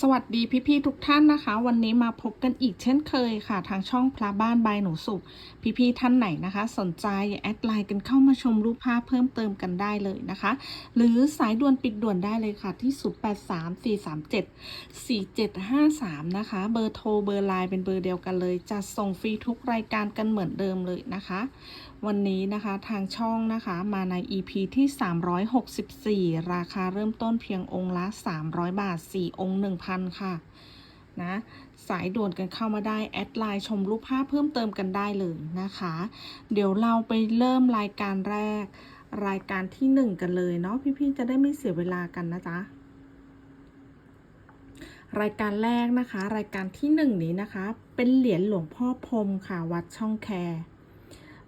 สวัสดีพี่ๆทุกท่านนะคะ วันนี้มาพบกันอีกเช่นเคยค่ะ ทางช่องพระบ้านบายหนูสุข พี่ๆท่านไหนนะคะ สนใจแอดไลน์กันเข้ามาชมรูปภาพเพิ่มเติมกันได้เลยนะคะ หรือสายด่วนปิดด่วนได้เลยค่ะที่ 0834374753 นะคะ เบอร์โทรเบอร์ไลน์เป็นเบอร์เดียวกันเลยจะส่งฟรีทุกรายการกันเหมือนเดิมเลยนะคะ วันนี้นะคะทางช่องนะคะมาใน EP ที่ 364 ราคาเริ่มต้นเพียงองค์ละ 300 บาท 4 องค์ 1,000 ค่ะนะสายด่วนกันเข้ามาได้ แอดไลน์ชมรูปภาพเพิ่มเติมกันได้เลยนะคะ เดี๋ยวเราไปเริ่มรายการแรก รายการที่ 1 กันเลยเนาะพี่ๆจะได้ไม่เสียเวลากันนะจ๊ะรายการแรกนะคะ รายการที่ 1 นี้นะคะ เป็นเหรียญหลวงพ่อพรมค่ะวัดช่องแคร์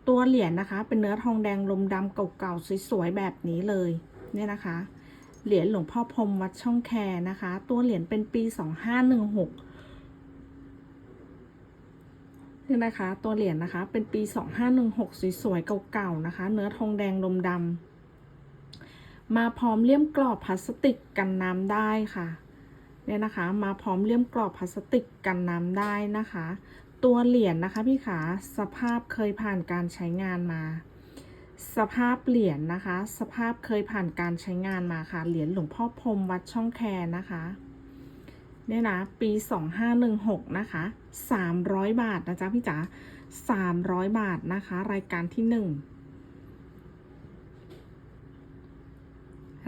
ตัวเหรียญนะคะ เป็นเนื้อทองแดงลมดำเก่าๆสวยๆแบบนี้เลยเนี่ยนะคะ เหรียญหลวงพ่อพรมวัดช่องแคนะคะ ตัวเหรียญเป็นปี 2516นี่นะคะ ตัวเหรียญนะคะ เป็นปี 2516 สวยๆ เก่าๆ นะคะ เนื้อทองแดงลมดำ มาพร้อมเลี่ยมกรอบพลาสติกกันน้ำได้ค่ะ เนี่ยนะคะ มาพร้อมเลี่ยมกรอบพลาสติกกันน้ำได้นะคะ ตัวเหรียญนะคะพี่ขาสภาพเคยผ่านการใช้งานมา สภาพเหรียญนะคะ สภาพเคยผ่านการใช้งานมาค่ะเหรียญหลวงพ่อพรมวัดช่องแคนะคะเนี่ยนะปี2516นะคะ300บาทนะจ๊ะพี่จ๋า300บาทนะคะ รายการที่1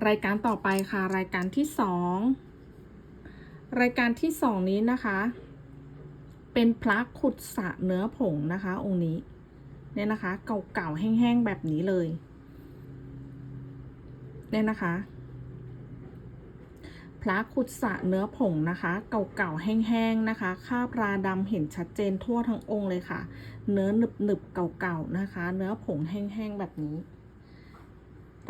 รายการต่อไปค่ะ รายการที่2รายการที่2นี้นะคะ เป็นพระขุดสะเนื้อผงนะคะ องค์นี้ เนี่ยนะคะ เก่าๆแห้งๆแบบนี้เลย เนี่ยนะคะ พระขุดสะเนื้อผงนะคะ เก่าๆแห้งๆนะคะคาบราดำเห็นชัดเจนทั่วทั้งองค์เลยค่ะ เนื้อหนึบๆเก่าๆนะคะ เนื้อผงแห้งๆแบบนี้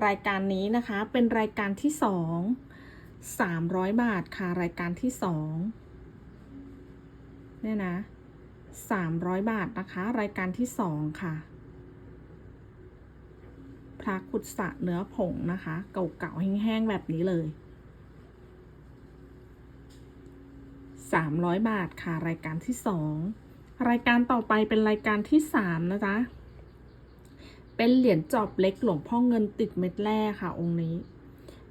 รายการนี้นะคะเป็นรายการที่สองสามร้อยบาทค่ะรายการที่สอง เนี่ยนะสามร้อยบาทนะคะ รายการที่สองค่ะ พระขุดสะเนื้อผงนะคะ เก่าๆแห้งๆแบบนี้เลยสามร้อยบาทค่ะ รายการที่สองรายการต่อไปเป็นรายการที่สามนะจ๊ะเป็นเหรียญจอบเล็กหลวงพ่อเงินติดเม็ดแร่ค่ะ องค์นี้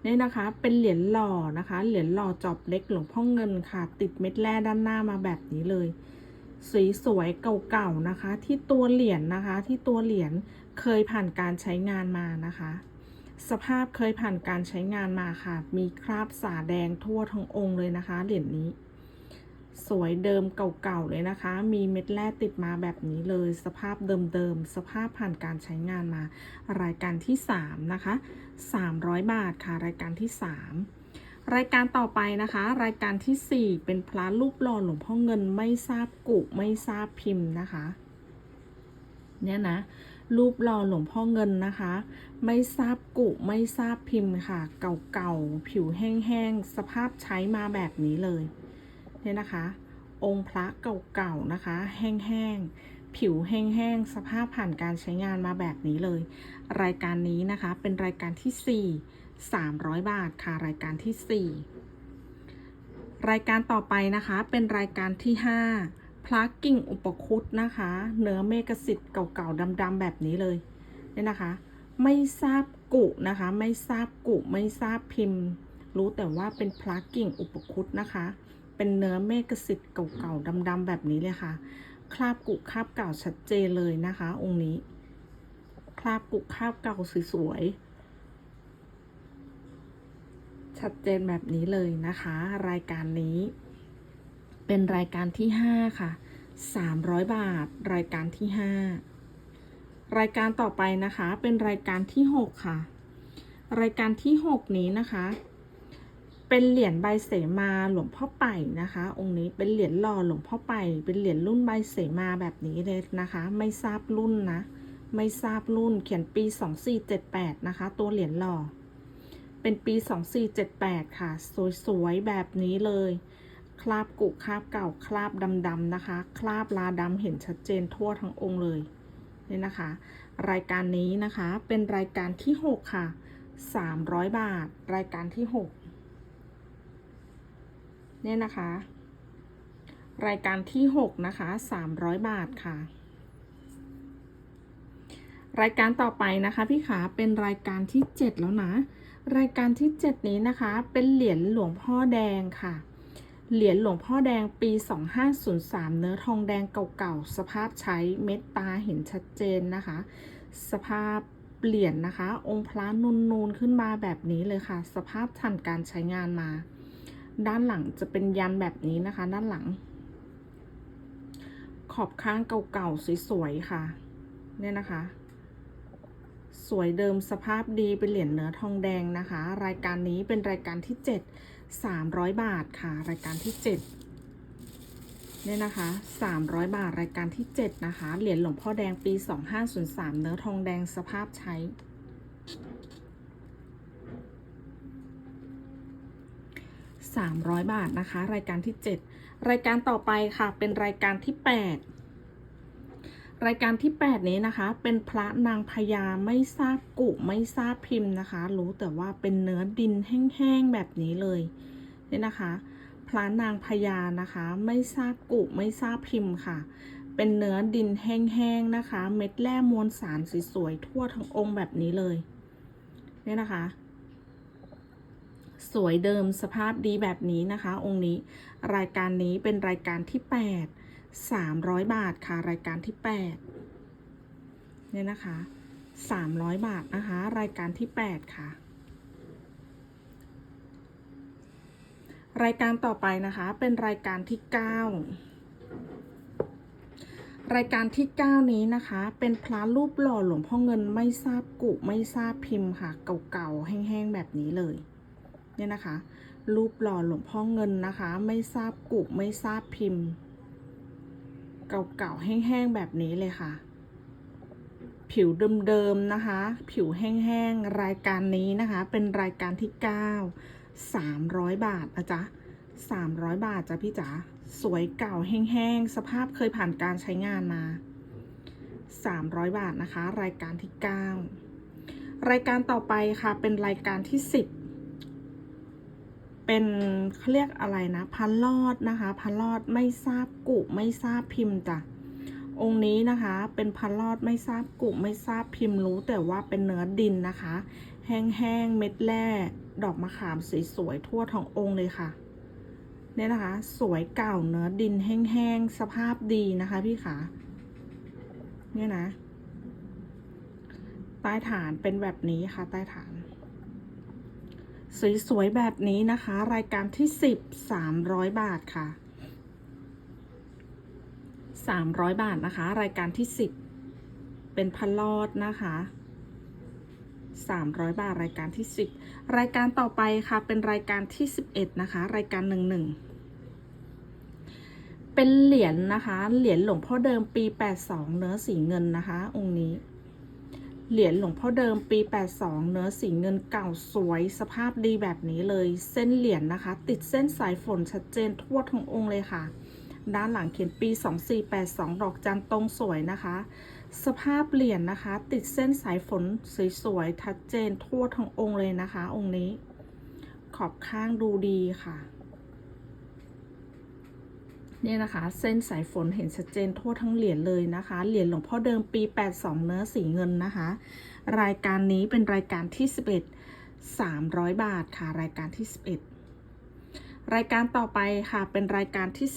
นี่นะคะเป็นเหรียญหล่อนะคะ เหรียญหล่อจอบเล็กหลวงพ่อเงินค่ะ ติดเม็ดแร่ด้านหน้ามาแบบนี้เลย สีสวยเก่าๆนะคะ ที่ตัวเหรียญนะคะ ที่ตัวเหรียญเคยผ่านการใช้งานมานะคะ สภาพเคยผ่านการใช้งานมาค่ะ มีคราบสาแดงทั่วทั้งองค์เลยนะคะ เหรียญนี้ สวยเดิมเก่าๆเลยนะคะ มีเม็ดแร่ติดมาแบบนี้เลย สภาพเดิมๆ สภาพผ่านการใช้งานมา รายการที่ 3 นะคะ 300 บาทค่ะ รายการที่ 3 รายการต่อไปนะคะ รายการที่ 4 เป็นพระรูปหล่อหลวงพ่อเงินไม่ทราบกุไม่ทราบพิมพ์นะคะ เนี่ยนะรูปหล่อหลวงพ่อเงินนะคะ ไม่ทราบกุไม่ทราบพิมพ์ค่ะ เก่าๆ ผิวแห้งๆ สภาพใช้มาแบบนี้เลย เนี่ยนะคะ องค์พระเก่าๆนะคะ แห้งๆ ผิวแห้งๆ สภาพผ่านการใช้งานมาแบบนี้เลย รายการนี้นะคะเป็นรายการที่ 4 300 บาทค่ะ รายการที่ 4 รายการต่อไปนะคะ เป็นรายการที่ 5 พระกิ่งอุปคุตนะคะ เนื้อเมกสิทธิ์เก่าๆดำๆแบบนี้เลยเนี่ยนะคะ ไม่ทราบกุนะคะ ไม่ทราบกุไม่ทราบพิมพ์ รู้แต่ว่าเป็นพระกิ่งอุปคุตนะคะ เป็นเนื้อเมกสิทธิ์เก่าๆดำๆแบบนี้เลยค่ะ คราบกุคราบเก่าชัดเจนเลยนะคะ องค์นี้ คราบกุคราบเก่าสวยๆชัดเจนแบบนี้เลยนะคะ รายการนี้ เป็นรายการที่ 5 ค่ะ 300 บาท รายการที่ 5 รายการต่อไปนะคะ เป็นรายการที่ 6 ค่ะ รายการที่ 6 นี้นะคะ เป็นเหรียญใบเสมาหลวงพ่อไป่นะคะ องค์นี้เป็นเหรียญหล่อหลวงพ่อไป่เป็นเหรียญรุ่นใบเสมาแบบนี้เลยนะคะ ไม่ทราบรุ่นนะ ไม่ทราบรุ่นเขียนปี 2478 นะคะ ตัวเหรียญหล่อ เป็นปี 2478 ค่ะ สวยๆ แบบนี้เลย คราบกุคราบเก่าคราบดำๆนะคะ คราบลาดำเห็นชัดเจนทั่วทั้งองค์เลยนี่นะคะ รายการนี้นะคะเป็นรายการที่ 6 ค่ะ 300 บาท รายการที่ 6 เนี่ยนะคะ รายการที่หกนะคะสามร้อยบาทค่ะ รายการต่อไปนะคะพี่ขาเป็นรายการที่เจ็ดแล้วนะ รายการที่เจ็ดนี้นะคะ เป็นเหรียญหลวงพ่อแดงค่ะ เหรียญหลวงพ่อแดงปี 2503 เนื้อทองแดงเก่าๆ สภาพใช้เม็ดตาเห็นชัดเจนนะคะ สภาพเหรียญนะคะ องค์พระนูนๆขึ้นมาแบบนี้เลยค่ะ สภาพทันการใช้งานมา ด้านหลังจะเป็นยันแบบนี้นะคะ ด้านหลัง ขอบข้างเก่าๆสวยๆค่ะ เนี่ยนะคะ สวยเดิมสภาพดีเป็นเหรียญเนื้อทองแดงนะคะ รายการนี้เป็นรายการที่ 7 300 บาทค่ะ รายการที่ 7 เนี่ยนะคะ 300 บาทรายการที่ 7 นะคะ เหรียญหลวงพ่อแดงปี 2503 เนื้อทองแดงสภาพใช้ 300 บาทนะคะ รายการที่ 7 รายการต่อไปค่ะ เป็นรายการที่ 8 รายการที่ 8 นี้นะคะ เป็นพระนางพญาไม่ทราบกุไม่ทราบพิมพ์นะคะ รู้แต่ว่าเป็นเนื้อดินแห้งๆแบบนี้เลยนี่นะคะ พระนางพญานะคะ ไม่ทราบกุไม่ทราบพิมพ์ค่ะ เป็นเนื้อดินแห้งๆนะคะ เม็ดแร่มวลสารสวยๆทั่วทั้งองค์แบบนี้เลยนี่นะคะ สวยเดิมสภาพดีแบบนี้นะคะ องค์นี้ รายการนี้เป็นรายการที่ 8 300 บาทค่ะ รายการที่ 8 เนี่ยนะคะ 300 บาทนะคะ รายการที่ 8 ค่ะ รายการต่อไปนะคะ เป็นรายการที่ 9 รายการที่ 9 นี้นะคะ เป็นพระรูปหล่อหลวงพ่อเงินไม่ทราบกุไม่ทราบพิมพ์ค่ะ เก่าๆ แห้งๆ แบบนี้เลย เนี่ยนะคะ รูปหล่อหลวงพ่อเงินนะคะ ไม่ทราบกุไม่ทราบพิมพ์ เก่าๆแห้งๆแบบนี้เลยค่ะ ผิวเดิมๆนะคะ ผิวแห้งๆรายการนี้นะคะ เป็นรายการที่ 9 300 บาทนะจ๊ะ300 บาทจ้ะพี่จ๋าสวยเก่าแห้งๆสภาพเคยผ่านการใช้งานมา300 บาทนะคะ รายการที่ 9 รายการต่อไปค่ะเป็นรายการที่ 10 เป็นเขาเรียกอะไรนะพันลอดนะคะพันลอดไม่ทราบกุไม่ทราบพิมพ์จ้ะองค์นี้นะคะเป็นพันลอดไม่ทราบกุไม่ทราบพิมพ์รู้ แต่ว่าเป็นเนื้อดินนะคะ แห้งๆเม็ดแร่ดอกมะขามสวยๆทั่วทั้งองค์เลยค่ะเนี่ยนะคะ สวยเก่าเนื้อดินแห้งๆสภาพดีนะคะพี่ขาเนี่ยนะใต้ฐานเป็นแบบนี้ค่ะใต้ฐาน สวยๆแบบนี้นะคะ รายการที่สิบสามร้อยบาทค่ะสามร้อยบาทนะคะ รายการที่สิบเป็นพันลอดนะคะสามร้อยบาทรายการที่สิบรายการต่อไปค่ะ เป็นรายการที่สิบเอ็ดนะคะ รายการหนึ่งหนึ่งเป็นเหรียญนะคะ เหรียญหลวงพ่อเดิมปีแปดสองเนื้อสีเงินนะคะ องค์นี้ เหรียญหลวงพ่อเดิมปี 82 เนื้อสีเงินเก่าสวยสภาพดีแบบนี้เลย เส้นเหรียญนะคะ ติดเส้นสายฝนชัดเจนทั่วทั้งองค์เลยค่ะ ด้านหลังเขียนปี 2482 ดอกจันตรงสวยนะคะ สภาพเหรียญนะคะ ติดเส้นสายฝนสวยๆชัดเจนทั่วทั้งองค์เลยนะคะ องค์นี้ ขอบข้างดูดีค่ะ นี่ยนะคะ เส้นสายฝนเห็นชัดเจนทั่วทั้งเหรียญเลยนะคะ เหรียญหลวงพ่อเดิมปี 82 เนื้อสีเงินนะคะ รายการนี้เป็นรายการที่ 11 300 บาทค่ะ รายการที่ 11 รายการต่อไปค่ะ เป็นรายการที่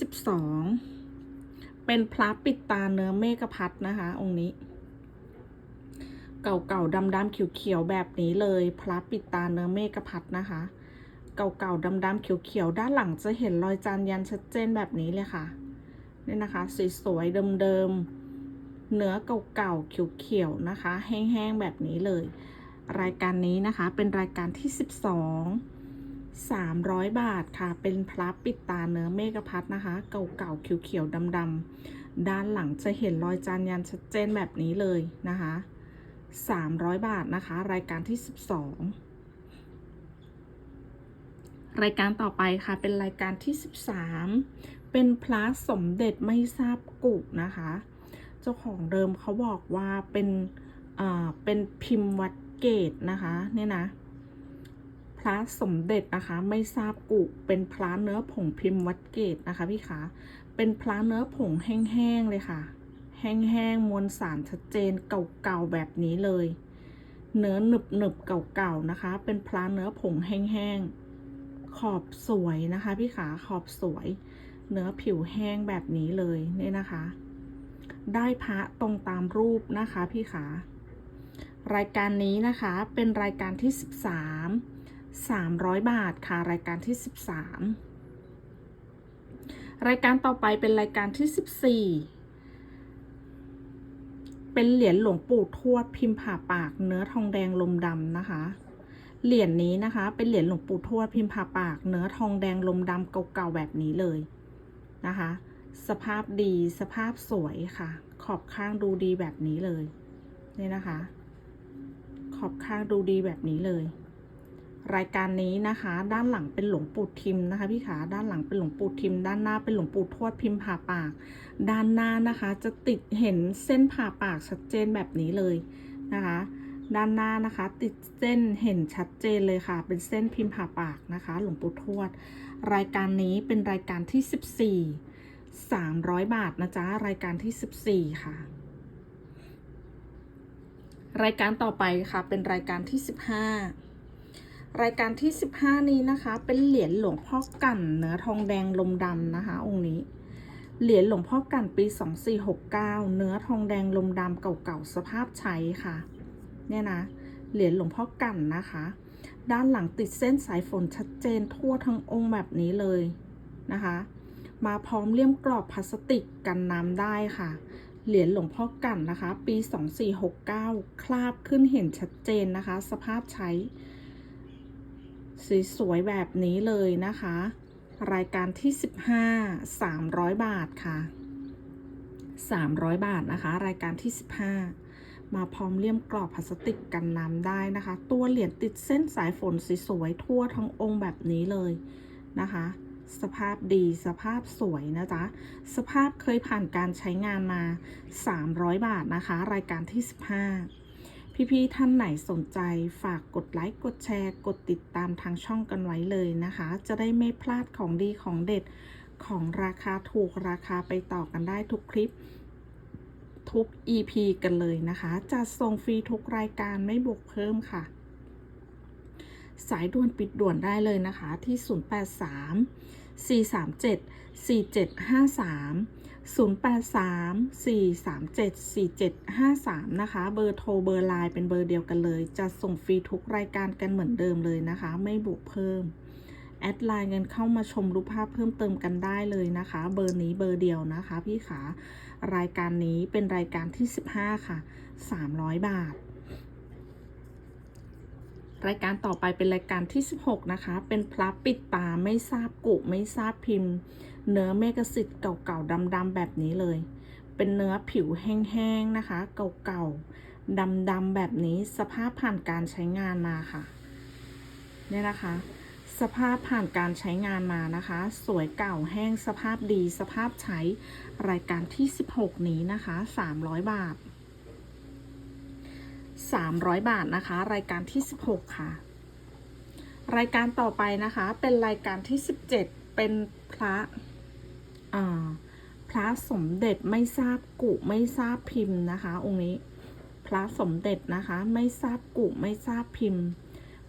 12 เป็นพระปิดตาเนื้อเมฆพัดนะคะ องค์นี้ เก่าๆดำๆเขียวๆแบบนี้เลย พระปิดตาเนื้อเมฆพัดนะคะ เก่าๆดำๆเขียวๆ ด้านหลังจะเห็นรอยจานยันชัดเจนแบบนี้เลยค่ะนี่นะคะสวยๆเดิมๆเนื้อเก่าๆเขียวๆนะคะ แห้งๆแบบนี้เลย รายการนี้นะคะเป็นรายการที่ 12 300 บาทค่ะ เป็นพระปิดตาเนื้อเมฆพัดนะคะ เก่าๆเขียวๆดำๆด้านหลังจะเห็นรอยจานยันชัดเจนแบบนี้เลยนะคะ 300 บาทนะคะ รายการที่ 12 รายการต่อไปค่ะเป็นรายการที่ 13 เป็นพระสมเด็จไม่ทราบกุนะคะ เจ้าของเดิมเขาบอกว่าเป็นอ่าเป็นพิมพ์วัดเกตนะคะเนี่ยนะพระสมเด็จนะคะไม่ทราบกุเป็นพระเนื้อผงพิมพ์วัดเกตนะคะพี่ขาเป็นพระเนื้อผงแห้งๆเลยค่ะ แห้งๆมวลสารชัดเจนเก่าๆแบบนี้เลย เนื้อหนึบๆเก่าๆนะคะ เป็นพระเนื้อผงแห้งๆ ขอบสวยนะคะ พี่ขาขอบสวย เนื้อผิวแห้งแบบนี้เลยเนี่ยนะคะ ได้พระตรงตามรูปนะคะ พี่ขารายการนี้นะคะเป็นรายการที่ 13 300 บาทค่ะ รายการที่ 13 รายการต่อไปเป็นรายการที่ 14 เป็นเหรียญหลวงปู่ทวดพิมพ์ผ่าปากเนื้อทองแดงลมดำนะคะ เหรียญนี้นะคะ เป็นเหรียญหลวงปู่ทวดพิมพ์ผ่าปาก เนื้อทองแดงลมดำเก่าๆแบบนี้เลยนะคะ สภาพดีสภาพสวยค่ะ ขอบข้างดูดีแบบนี้เลยนี่นะคะ ขอบข้างดูดีแบบนี้เลย รายการนี้นะคะ ด้านหลังเป็นหลวงปู่ทิมนะคะพี่ขาด้านหลังเป็นหลวงปู่ทิม ด้านหน้าเป็นหลวงปู่ทวดพิมพ์ผ่าปาก ด้านหน้านะคะ จะติดเห็นเส้นผ่าปากชัดเจนแบบนี้เลยนะคะ ด้านหน้านะคะ ติดเส้นเห็นชัดเจนเลยค่ะ เป็นเส้นพิมพ์ผ่าปากนะคะ หลวงปู่ทวด รายการนี้เป็นรายการที่ 14 300 บาทนะจ๊ะ รายการที่ 14 ค่ะ รายการต่อไปค่ะ เป็นรายการที่ 15 รายการที่ 15 นี้นะคะ เป็นเหรียญหลวงพ่อกั่นเนื้อทองแดงลมดำนะคะ องค์นี้เหรียญหลวงพ่อกันปี 2469 เนื้อทองแดงลมดำเก่าๆ สภาพใช้ค่ะ เนี่ยนะ เหรียญหลวงพ่อกั่นนะคะ ด้านหลังติดเส้นสายฝนชัดเจนทั่วทั้งองค์แบบนี้เลยนะคะ มาพร้อมเลี่ยมกรอบพลาสติกกันน้ำได้ค่ะ เหรียญหลวงพ่อกั่นนะคะ ปี 2469 คราบขึ้นเห็นชัดเจนนะคะ สภาพใช้ สวยๆแบบนี้เลยนะคะ รายการที่ 15 300 บาทค่ะ 300 บาทนะคะ รายการที่ 15 มาพร้อมเลี่ยมกรอบพลาสติกกันน้ำได้นะคะ ตัวเหรียญติดเส้นสายฝนสวยๆทั่วทั้งองค์แบบนี้เลยนะคะ สภาพดีสภาพสวยนะจ๊ะ สภาพเคยผ่านการใช้งานมา 300 บาทนะคะ รายการที่ 15 พี่ๆท่านไหนสนใจฝากกดไลค์กดแชร์กดติดตามทางช่องกันไว้เลยนะคะ จะได้ไม่พลาดของดีของเด็ดของราคาถูกราคาไปต่อกันได้ทุกคลิป ทุก EP กันเลยนะคะจะส่งฟรีทุกรายการไม่บวกเพิ่มค่ะ สายด่วนปิดด่วนได้เลยนะคะ ที่ 083 437 4753 083 437 4753 นะคะ เบอร์โทรเบอร์ไลน์เป็นเบอร์เดียวกันเลย จะส่งฟรีทุกรายการกันเหมือนเดิมเลยนะคะ ไม่บวกเพิ่ม แอดไลน์กันเข้ามาชมรูปภาพเพิ่มเติมกันได้เลยนะคะ เบอร์นี้เบอร์เดียวนะคะพี่ขา รายการนี้เป็นรายการที่ 15 ค่ะ 300 บาท รายการต่อไปเป็นรายการที่ 16 นะคะ เป็นพระปิดตาไม่ทราบกุไม่ทราบพิมพ์ เนื้อเมกสิทธิ์เก่าๆดำๆแบบนี้เลย เป็นเนื้อผิวแห้งๆนะคะ เก่าๆดำๆแบบนี้สภาพผ่านการใช้งานมาค่ะ เนี่ยนะคะ สภาพผ่านการใช้งานมานะคะ สวยเก่าแห้งสภาพดี สภาพใช้รายการที่ 16 นี้นะคะ 300 บาท 300 บาทนะคะ รายการที่ 16 ค่ะ รายการต่อไปนะคะ เป็นรายการที่ 17 เป็นพระพระสมเด็จไม่ทราบกุไม่ทราบพิมพ์นะคะ องค์นี้ พระสมเด็จนะคะ ไม่ทราบกุไม่ทราบพิมพ์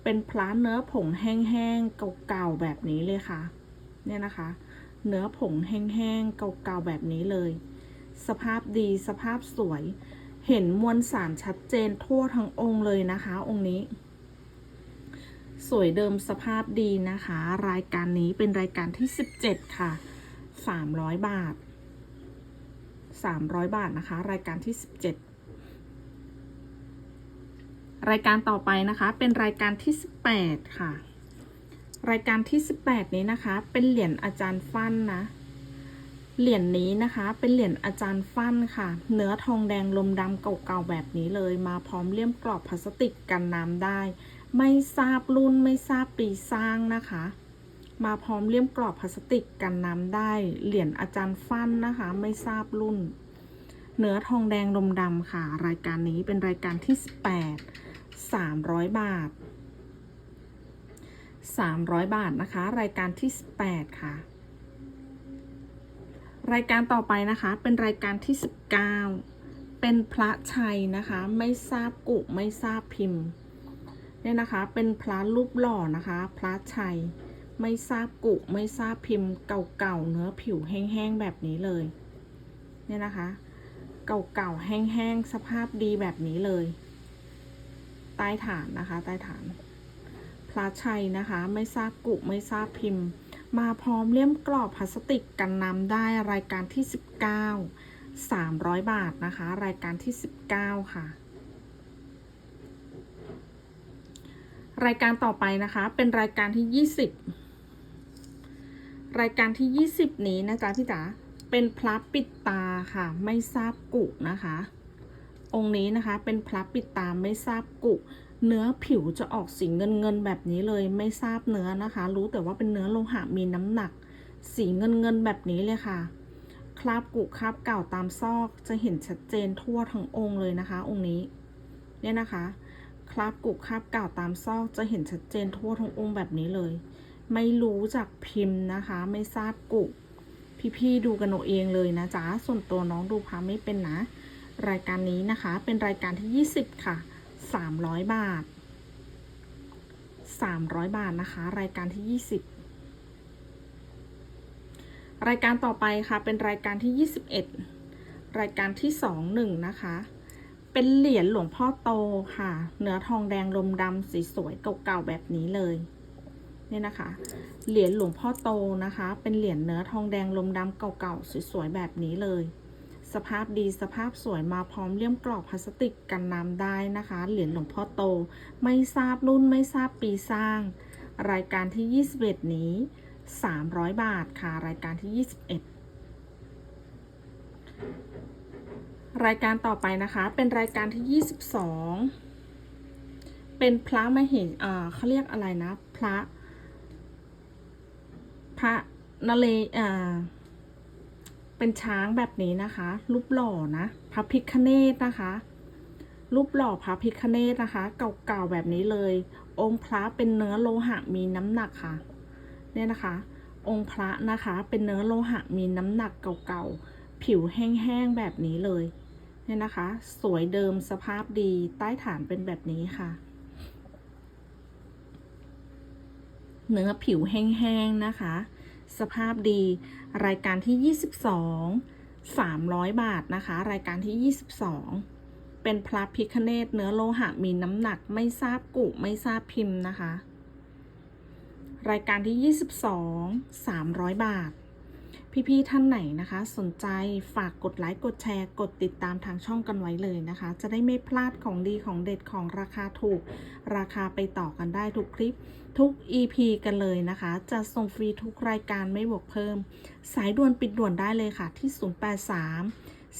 เป็นพระเนื้อผงแห้งๆเก่าๆแบบนี้เลยค่ะ เนี่ยนะคะ เนื้อผงแห้งๆเก่าๆแบบนี้เลย สภาพดีสภาพสวย เห็นมวลสารชัดเจนทั่วทั้งองค์เลยนะคะ องค์นี้ สวยเดิมสภาพดีนะคะ รายการนี้เป็นรายการที่ 17 ค่ะ 300 บาท 300 บาทนะคะ รายการที่ 17 รายการต่อไปนะคะเป็นรายการที่ 18 ค่ะ รายการที่ 18 นี้นะคะ เป็นเหรียญอาจารย์ฟั่นนะ เหรียญนี้นะคะเป็นเหรียญอาจารย์ฟั่นค่ะ เนื้อทองแดงลมดำเก่าๆแบบนี้เลยมาพร้อมเลี่ยมกรอบพลาสติกกันน้ำได้ ไม่ทราบรุ่นไม่ทราบปีสร้างนะคะ มาพร้อมเลี่ยมกรอบพลาสติกกันน้ำได้ เหรียญอาจารย์ฟั่นนะคะ ไม่ทราบรุ่น เนื้อทองแดงลมดำค่ะ รายการนี้เป็นรายการที่ 18 300 บาท 300 บาทนะคะ รายการที่ 18 ค่ะ รายการต่อไปนะคะ เป็นรายการที่ 19 เป็นพระชัยนะคะ ไม่ทราบกุไม่ทราบพิมพ์เนี่ยนะคะ เป็นพระรูปหล่อนะคะ พระชัย ไม่ทราบกุไม่ทราบพิมพ์เก่าๆเนื้อผิวแห้งๆแบบนี้เลย เนี่ยนะคะ เก่าๆ แห้งๆ สภาพดีแบบนี้เลย ใต้ฐานนะคะ ใต้ฐาน พระชัยนะคะ ไม่ทราบกุไม่ทราบพิมพ์ มาพร้อมเลี่ยมกรอบพลาสติกกันน้ำได้รายการที่ 19 300 บาทนะคะ รายการที่ 19 ค่ะรายการต่อไปนะคะ เป็นรายการที่20รายการที่20นี้นะจ๊ะพี่จ๋า เป็นพระปิดตาค่ะ ไม่ทราบกุนะคะ องค์นี้นะคะเป็นพระปิดตาไม่ทราบกุ เนื้อผิวจะออกสีเงินเงินแบบนี้เลยไม่ทราบเนื้อนะคะ รู้แต่ว่าเป็นเนื้อโลหะมีน้ำหนัก สีเงินเงินแบบนี้เลยค่ะ คราบกุคราบเก่าตามซอกจะเห็นชัดเจนทั่วทั้งองค์เลยนะคะ องค์นี้เนี่ยนะคะคราบกุคราบเก่าตามซอกจะเห็นชัดเจนทั่วทั้งองค์แบบนี้เลย ไม่รู้จากพิมพ์นะคะ ไม่ทราบกุ พี่ๆดูกันเอาเองเลยนะจ๊ะส่วนตัวน้องดูพาไม่เป็นนะ รายการนี้นะคะ เป็นรายการที่ 20 ค่ะ 300 บาท 300 บาทนะคะ รายการที่ 20 รายการต่อไปค่ะ เป็นรายการที่ 21 รายการที่ 21 นะคะ เป็นเหรียญหลวงพ่อโตค่ะ เนื้อทองแดงลมดำสีสวยเก่าๆแบบนี้เลย เนี่ยนะคะ เหรียญหลวงพ่อโตนะคะ เป็นเหรียญเนื้อทองแดงลมดำเก่าๆ สวยๆ แบบนี้เลย สภาพดีสภาพสวยมาพร้อมเลี่ยมกรอบพลาสติกกันน้ำได้นะคะ เหรียญหลวงพ่อโต ไม่ทราบรุ่นไม่ทราบปีสร้าง รายการที่ 21 นี้ 300 บาทค่ะ รายการที่ 21รายการต่อไปนะคะเป็นรายการที่ 22 เป็นพระมเหอ่าเขาเรียกอะไรนะ พระ พระนเรอ่าเป็นช้างแบบนี้นะคะ รูปหล่อนะพระพิคเนตนะคะ รูปหล่อพระพิคเนตนะคะ เก่าๆแบบนี้เลย องค์พระเป็นเนื้อโลหะมีน้ำหนักค่ะ เนี่ยนะคะ องค์พระนะคะเป็นเนื้อโลหะมีน้ำหนักเก่าๆผิวแห้งๆแบบนี้เลยเนี่ยนะคะ สวยเดิมสภาพดีใต้ฐานเป็นแบบนี้ค่ะ เนื้อผิวแห้งๆนะคะ สภาพดี รายการที่ 22 300 บาทนะคะ รายการที่ 22 เป็นพระพิคเนตเนื้อโลหะมีน้ำหนักไม่ทราบกุไม่ทราบพิมพ์นะคะ รายการที่ 22 300 บาท พี่ๆท่านไหนนะคะ สนใจฝากกดไลค์กดแชร์กดติดตามทางช่องกันไว้เลยนะคะ จะได้ไม่พลาดของดีของเด็ดของราคาถูก ราคาไปต่อกันได้ทุกคลิป ทุก EP กันเลยนะคะ จะส่งฟรีทุกรายการไม่บวกเพิ่ม สายด่วนปิดด่วนได้เลยค่ะที่ 083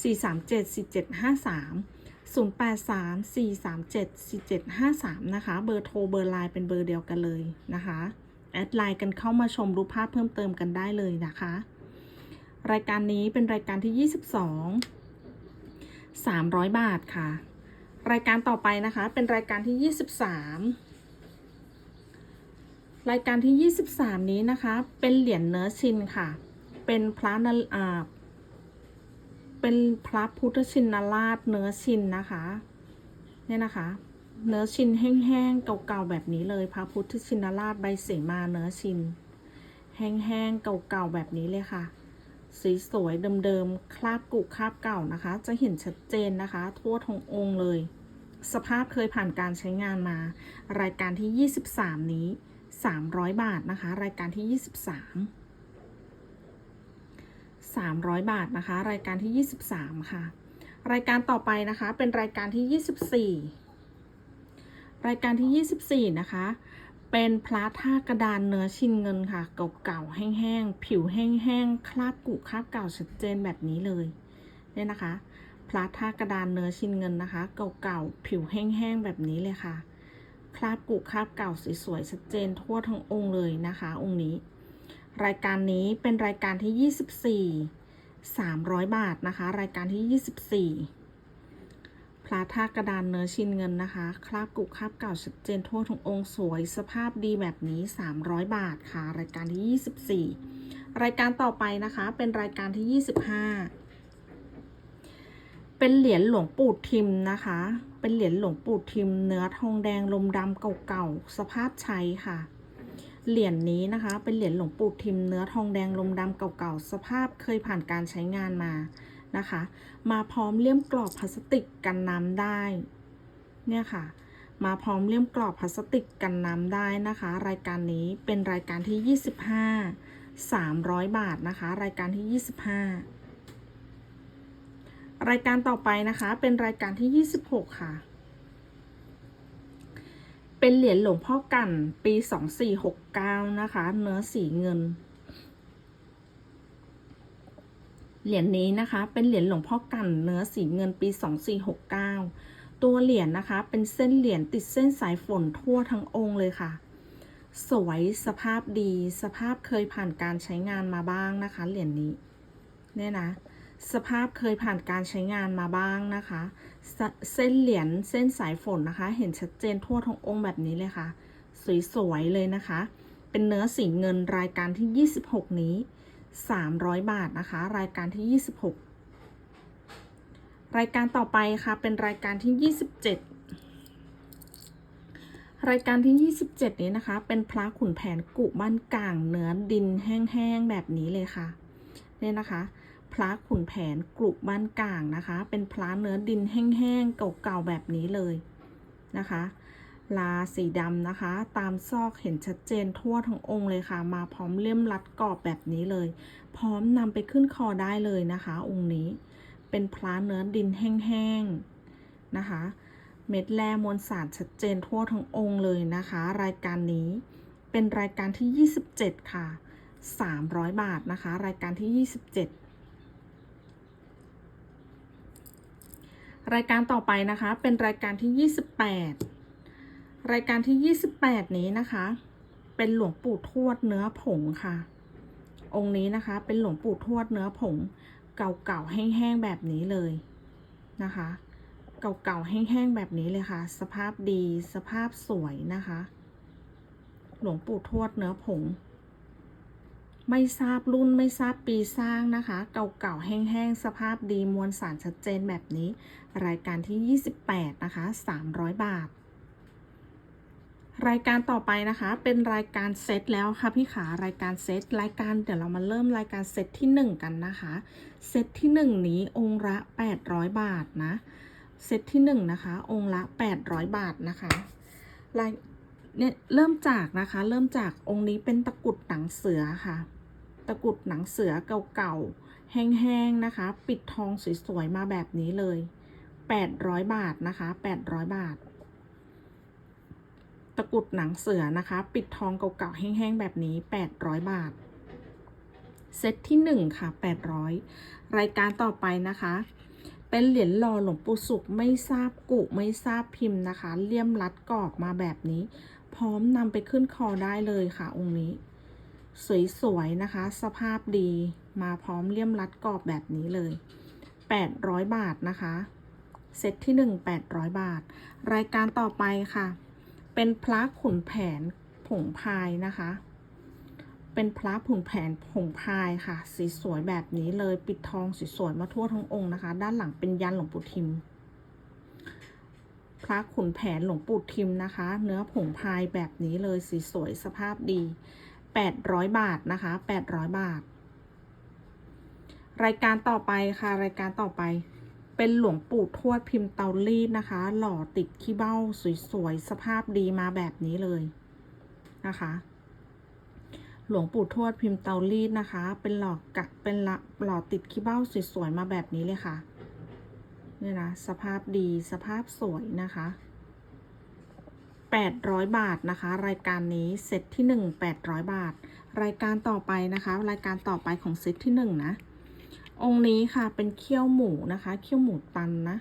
437 4753 083 437 4753 นะคะ เบอร์โทรเบอร์ไลน์เป็นเบอร์เดียวกันเลยนะคะ แอดไลน์กันเข้ามาชมรูปภาพเพิ่มเติมกันได้เลยนะคะ รายการนี้เป็นรายการที่ 22 300 บาทค่ะ รายการต่อไปนะคะ เป็นรายการที่ 23 รายการที่ 23 นี้นะคะ เป็นเหรียญเนื้อชินค่ะ เป็นพระนอ่าเป็นพระพุทธชินราชเนื้อชินนะคะเนี่ยนะคะ เนื้อชินแห้งๆเก่าๆแบบนี้เลยพระพุทธชินราชใบเสมาเนื้อชิน แห้งๆเก่าๆแบบนี้เลยค่ะ สีสวยเดิมๆคราบกุคราบเก่านะคะ จะเห็นชัดเจนนะคะ ทั่วทั้งองค์เลย สภาพเคยผ่านการใช้งานมา รายการที่ 23 นี้ 300 บาทนะคะ รายการที่ 23 300 บาทนะคะ รายการที่ 23 ค่ะ รายการต่อไปนะคะเป็นรายการที่ 24 รายการที่ 24 นะคะ เป็นพระท่ากระดานเนื้อชินเงินค่ะ เก่าๆแห้งๆผิวแห้งๆคราบกุคราบเก่าชัดเจนแบบนี้เลยเนี่ยนะคะพระท่ากระดานเนื้อชินเงินนะคะ เก่าๆผิวแห้งๆแบบนี้เลยค่ะ คราบกุคราบเก่าสวยๆชัดเจนทั่วทั้งองค์เลยนะคะ องค์นี้ รายการนี้เป็นรายการที่ 24 300 บาทนะคะ รายการที่ 24พระธาตุกระดานเนื้อชิ้นเงินนะคะ คราบกุคราบเก่าชัดเจนทั่วทั้งองค์สวย สภาพดีแบบนี้ 300 บาทค่ะ รายการที่ 24 รายการต่อไปนะคะเป็นรายการที่ 25 เป็นเหรียญหลวงปู่ทิมนะคะ เป็นเหรียญหลวงปู่ทิม เนื้อทองแดงลมดำเก่าๆ สภาพใช้ค่ะ เหรียญนี้นะคะ เป็นเหรียญหลวงปู่ทิม เนื้อทองแดงลมดำเก่าๆ สภาพเคยผ่านการใช้งานมานะคะ มาพร้อมเลี่ยมกรอบพลาสติกกันน้ำได้ เนี่ยค่ะ มาพร้อมเลี่ยมกรอบพลาสติกกันน้ำได้นะคะ รายการนี้เป็นรายการที่ 25 300 บาทนะคะ รายการที่ 25 รายการต่อไปนะคะ เป็นรายการที่ 26 ค่ะ เป็นเหรียญหลวงพ่อกันปี 2469 นะคะ เนื้อสีเงิน เหรียญนี้นะคะ เป็นเหรียญหลวงพ่อกันเนื้อสีเงินปี 2469 ตัวเหรียญนะคะ เป็นเส้นเหรียญติดเส้นสายฝนทั่วทั้งองค์เลยค่ะ สวยสภาพดี สภาพเคยผ่านการใช้งานมาบ้างนะคะ เหรียญนี้ เนี่ยนะ สภาพเคยผ่านการใช้งานมาบ้างนะคะเสเส้นเหรียญเส้นสายฝนนะคะ เห็นชัดเจนทั่วทั้งองค์แบบนี้เลยค่ะ สวยๆเลยนะคะ เป็นเนื้อสีเงินรายการที่ 26 นี้ 300 บาทนะคะ รายการที่ 26 รายการต่อไปค่ะ เป็นรายการที่ 27 รายการที่ 27 นี้นะคะ เป็นพระขุนแผนกุบ้านกลางเนื้อดินแห้งๆแบบนี้เลยค่ะเนี่ยนะคะ พระขุนแผนกรุบ้านกลางนะคะ เป็นพระเนื้อดินแห้งๆเก่าๆแบบนี้เลยนะคะ ลาสีดำนะคะ ตามซอกเห็นชัดเจนทั่วทั้งองค์เลยค่ะ มาพร้อมเลี่ยมรัดกรอบแบบนี้เลย พร้อมนำไปขึ้นคอได้เลยนะคะ องค์นี้ เป็นพระเนื้อดินแห้งๆนะคะ เม็ดแร่มวลสารชัดเจนทั่วทั้งองค์เลยนะคะ รายการนี้เป็นรายการที่ 27 ค่ะ 300 บาทนะคะ รายการที่ 27 รายการต่อไปนะคะ เป็นรายการที่ 28 รายการที่ 28 นี้นะคะ เป็นหลวงปู่ทวดเนื้อผงค่ะ องค์นี้นะคะเป็นหลวงปู่ทวดเนื้อผง เก่าๆแห้งๆแบบนี้เลยนะคะ เก่าๆแห้งๆแบบนี้เลยค่ะ สภาพดีสภาพสวยนะคะ หลวงปู่ทวดเนื้อผง ไม่ทราบรุ่นไม่ทราบปีสร้างนะคะ เก่าๆแห้งๆ สภาพดีมวลสารชัดเจนแบบนี้ รายการที่ 28 นะคะ 300 บาท รายการต่อไปนะคะ เป็นรายการเซตแล้วค่ะพี่ขารายการเซตรายการเดี๋ยวเรามาเริ่มรายการเซตที่ 1 กันนะคะ เซตที่ 1 นี้องค์ละ 800 บาทนะ เซตที่ 1 นะคะ องค์ละ 800 บาทนะคะรายเนี่ยเริ่มจากนะคะ เริ่มจากองค์นี้เป็นตะกุดหนังเสือค่ะ ตะกรุดหนังเสือเก่าๆ แห้งๆ นะคะ ปิดทองสวยๆ มาแบบนี้เลย 800 บาทนะคะ 800 บาท ตะกรุดหนังเสือนะคะ ปิดทองเก่าๆ แห้งๆ แบบนี้ 800 บาท เซตที่ 1 ค่ะ 800 รายการต่อไปนะคะ เป็นเหรียญหล่อหลวงปู่สุขไม่ทราบกุไม่ทราบพิมพ์นะคะ เลี่ยมรัดกรอบมาแบบนี้ พร้อมนำไปขึ้นคอได้เลยค่ะองค์นี้ สวยๆนะคะ สภาพดีมาพร้อมเลี่ยมรัดกรอบแบบนี้เลย 800 บาทนะคะเซตที่ 1 800 บาท รายการต่อไปค่ะ เป็นพระขุนแผนผงพายนะคะ เป็นพระผงแผนผงพายค่ะ สีสวยแบบนี้เลยปิดทองสวยๆมาทั่วทั้งองค์นะคะ ด้านหลังเป็นยันหลวงปู่ทิม พระขุนแผนหลวงปู่ทิมนะคะ เนื้อผงพายแบบนี้เลยสีสวยสภาพดี 800 บาทนะคะ 800 บาท รายการต่อไปค่ะ รายการต่อไป เป็นหลวงปู่ทวดพิมพ์เตารีดนะคะ หล่อติดขี้เบ้าสวยๆ สภาพดีมาแบบนี้เลยนะคะ หลวงปู่ทวดพิมพ์เตารีดนะคะ เป็นหลอกกะเป็นละหล่อติดขี้เบ้าสวยๆ มาแบบนี้เลยค่ะ เนี่ยนะ สภาพดี สภาพสวยนะคะ 800 บาทนะคะ รายการนี้เซตที่ 1 800 บาท รายการต่อไปนะคะ รายการต่อไปของเซตที่ 1 นะ องค์นี้ค่ะเป็นเขี้ยวหมูนะคะ เขี้ยวหมูตันนะ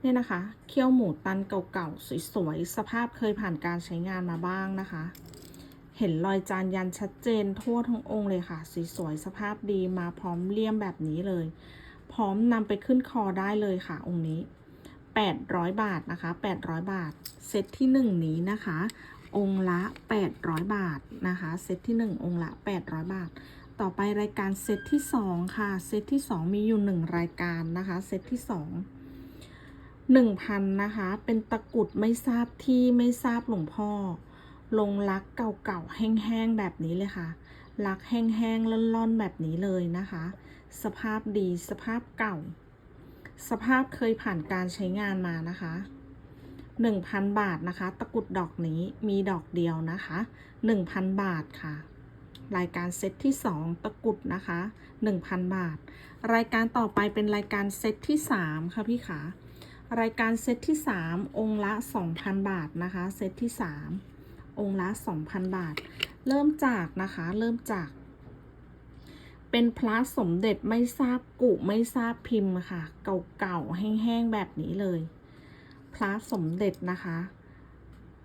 เนี่ยนะคะเขี้ยวหมูตันเก่าๆสวยๆสภาพเคยผ่านการใช้งานมาบ้างนะคะ เห็นรอยจานยันชัดเจนทั่วทั้งองค์เลยค่ะสวยๆสภาพดีมาพร้อมเลี่ยมแบบนี้เลย พร้อมนำไปขึ้นคอได้เลยค่ะองค์นี้ 800 บาทนะคะ 800 บาท เซตที่ 1 นี้นะคะ องค์ละ 800 บาทนะคะ เซตที่ 1 องค์ละ 800 บาท ต่อไปรายการเซตที่ 2 ค่ะ เซตที่ 2 มีอยู่ 1 รายการนะคะ เซตที่ 2 1,000นะคะ เป็นตะกุดไม่ทราบที่ไม่ทราบหลวงพ่อ ลงรักเก่าๆแห้งๆแบบนี้เลยค่ะ รักแห้งๆล่อนๆแบบนี้เลยนะคะ สภาพดีสภาพเก่า สภาพเคยผ่านการใช้งานมานะคะ 1,000 บาทนะคะ ตะกรุดดอกนี้มีดอกเดียวนะคะ 1,000 บาทค่ะ รายการเซตที่ 2 ตะกรุดนะคะ 1,000 บาท รายการต่อไปเป็นรายการเซตที่ 3 ค่ะพี่ขารายการเซตที่ 3 องค์ละ 2,000 บาทนะคะ เซตที่ 3 องค์ละ 2,000 บาท เริ่มจากนะคะ เริ่มจาก เป็นพระสมเด็จไม่ทราบกุไม่ทราบพิมพ์ค่ะ เก่าๆแห้งๆแบบนี้เลย พระสมเด็จนะคะ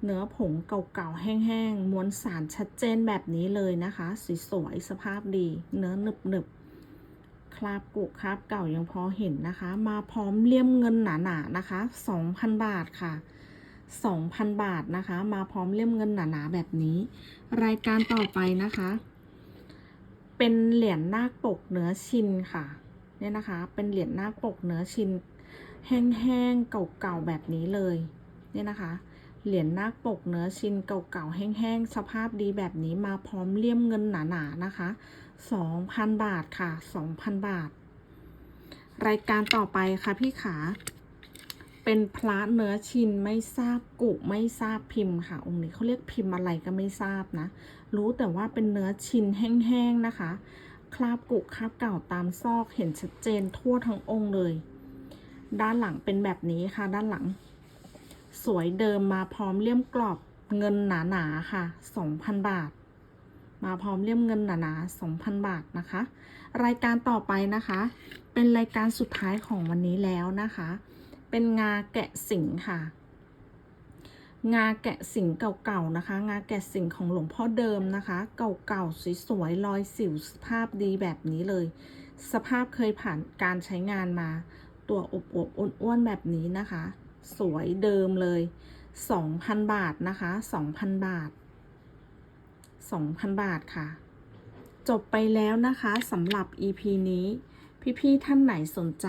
เนื้อผงเก่าๆแห้งๆมวลสารชัดเจนแบบนี้เลยนะคะสวยๆสภาพดี เนื้อหนึบๆคราบกุคราบเก่ายังพอเห็นนะคะ มาพร้อมเลี่ยมเงินหนาๆนะคะ 2,000 บาทค่ะ2,000 บาทนะคะ มาพร้อมเลี่ยมเงินหนาๆแบบนี้ รายการต่อไปนะคะ เป็นเหรียญนาคปกเนื้อชินค่ะเนี่ยนะคะ เป็นเหรียญนาคปกเนื้อชิน แห้งๆเก่าๆแบบนี้เลยเนี่ยนะคะ เหรียญนาคปกเนื้อชินเก่าๆแห้งๆสภาพดีแบบนี้มาพร้อมเลี่ยมเงินหนาๆนะคะ2,000 บาทค่ะ 2,000 บาท รายการต่อไปค่ะพี่ขา เป็นพระเนื้อชินไม่ทราบกุไม่ทราบพิมพ์ค่ะ องค์นี้เขาเรียกพิมพ์อะไรก็ไม่ทราบนะ รู้แต่ว่าเป็นเนื้อชินแห้งๆนะคะ คราบกุคราบเก่าตามซอกเห็นชัดเจนทั่วทั้งองค์เลย ด้านหลังเป็นแบบนี้ค่ะ ด้านหลัง สวยเดิมมาพร้อมเลี่ยมกรอบเงินหนาๆค่ะ2,000 บาท มาพร้อมเลี่ยมเงินหนาๆ2,000 บาทนะคะ รายการต่อไปนะคะ เป็นรายการสุดท้ายของวันนี้แล้วนะคะ เป็นงาแกะสิงค่ะ งาแกะสิงเก่าๆนะคะ งาแกะสิงของหลวงพ่อเดิมนะคะ เก่าๆสวยๆรอยสิวสภาพดีแบบนี้เลย สภาพเคยผ่านการใช้งานมา ตัวอบอวบๆอ้วนๆแบบนี้นะคะ สวยเดิมเลย 2,000 บาทนะคะ 2,000 บาท 2,000 บาทค่ะ จบไปแล้วนะคะสำหรับ EP นี้ พี่ๆท่านไหนสนใจ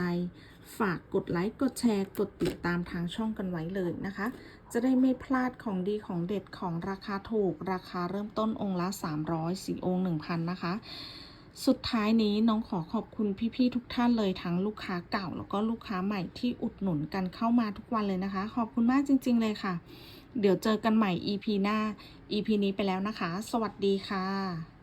ฝากกดไลค์ กดแชร์ กดติดตามทางช่องกันไว้เลยนะคะ จะได้ไม่พลาดของดีของเด็ดของราคาถูก ราคาเริ่มต้นองค์ละ 300สี่องค์ 1,000 นะคะ สุดท้ายนี้น้องขอขอบคุณพี่ๆทุกท่านเลยทั้งลูกค้าเก่า แล้วก็ลูกค้าใหม่ที่อุดหนุนกันเข้ามาทุกวันเลยนะคะ ขอบคุณมากจริง ๆ เลยค่ะ เดี๋ยวเจอกันใหม่ EP หน้า EP นี้ไปแล้วนะคะ สวัสดีค่ะ